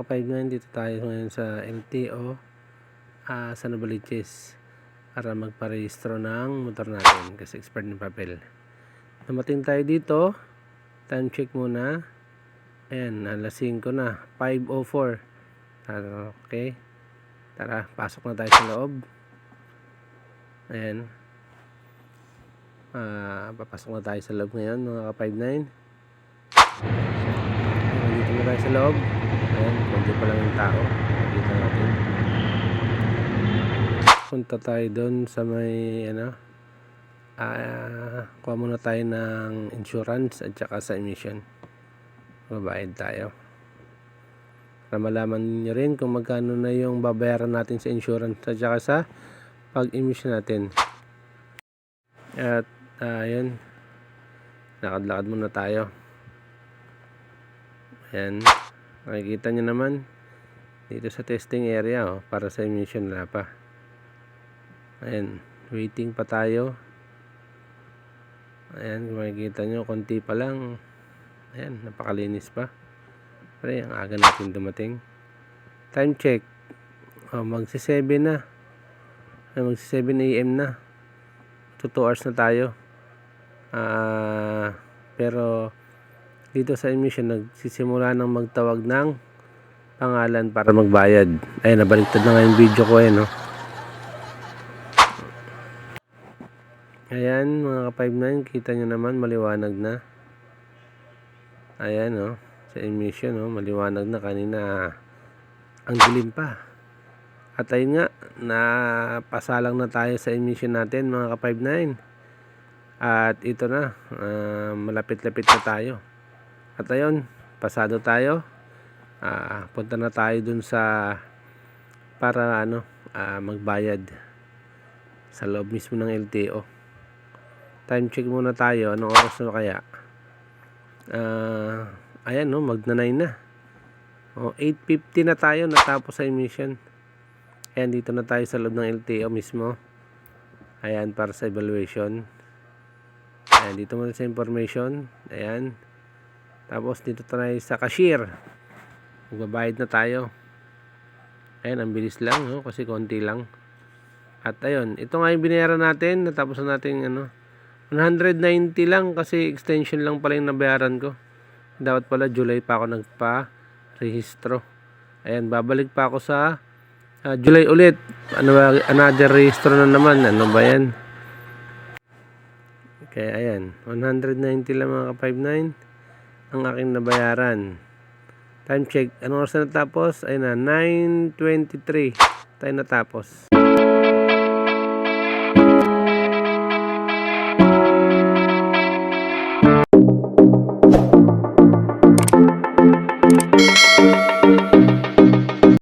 ka-5 ngayon, dito tayo ngayon sa LTO ah sa Novaliches para magparehistro ng motor natin kasi expired ng papel. Dumating tayo dito, time check muna. Ayan, alas 5 na, 5.04. Tara, okay. Tara, pasok na tayo sa loob. Ayan. Ah, papasok na tayo sa loob ngayon, mga ka-59. Nandito na tayo sa loob. Ayan, konti pa lang yung tao. Nakita natin. Punta tayo doon sa may, ano, ah, kuha muna tayo ng insurance at saka sa emission. Babayad tayo. Para malaman nyo rin kung magkano na yung babayaran natin sa insurance at saka sa pag-emission natin. At, ah, yun. Lakad-lakad muna tayo. Ayan. Makikita nyo naman. Dito sa testing area, oh, para sa emission wala pa. Ayan. Waiting pa tayo. Ayan, makikita nyo, konti pa lang. Ayan, napakalinis pa. Pero ang aga natin dumating. Time check. Oh, magsi 7 na. Ay, magsi 7 AM na. 2 hours na tayo. Ah, pero dito sa emission nagsisimula ng magtawag ng pangalan para magbayad. Ay, nabaliktad na nga yung video ko eh, no? Ayan, mga ka-59, kita nyo naman, maliwanag na. Ayan, no? Sa emission, no? Maliwanag na kanina. Ang dilim pa. At ayun nga, napasalang na tayo sa emission natin, mga ka-59. At ito na, ah, malapit-lapit na tayo. At ayun, pasado tayo. Ah, punta na tayo dun sa para ano, ah, magbayad sa loob mismo ng LTO. Time check muna tayo, anong oras na kaya? Ah, ayan no, magna 9 na. Oh, 8.50 na tayo natapos sa emission. Ayan, dito na tayo sa loob ng LTO mismo. Ayan, para sa evaluation. Ayan, dito muna sa information. Ayan. Tapos dito tayo sa cashier. Magbabayad na tayo. Ayan, ang bilis lang, no? kasi konti lang. At ayun, ito nga yung binayaran natin. Natapos na natin, ano, 190 lang kasi extension lang pala yung nabayaran ko. Dapat pala July pa ako nagpa-rehistro. Ayan, babalik pa ako sa ah, July ulit. Ano ba, another rehistro na naman. Ano ba yan? Okay, ayan. 190 lang mga ka-59 ang aking nabayaran. Time check. Anong oras na natapos? Ayun na, 9.23 tayo natapos.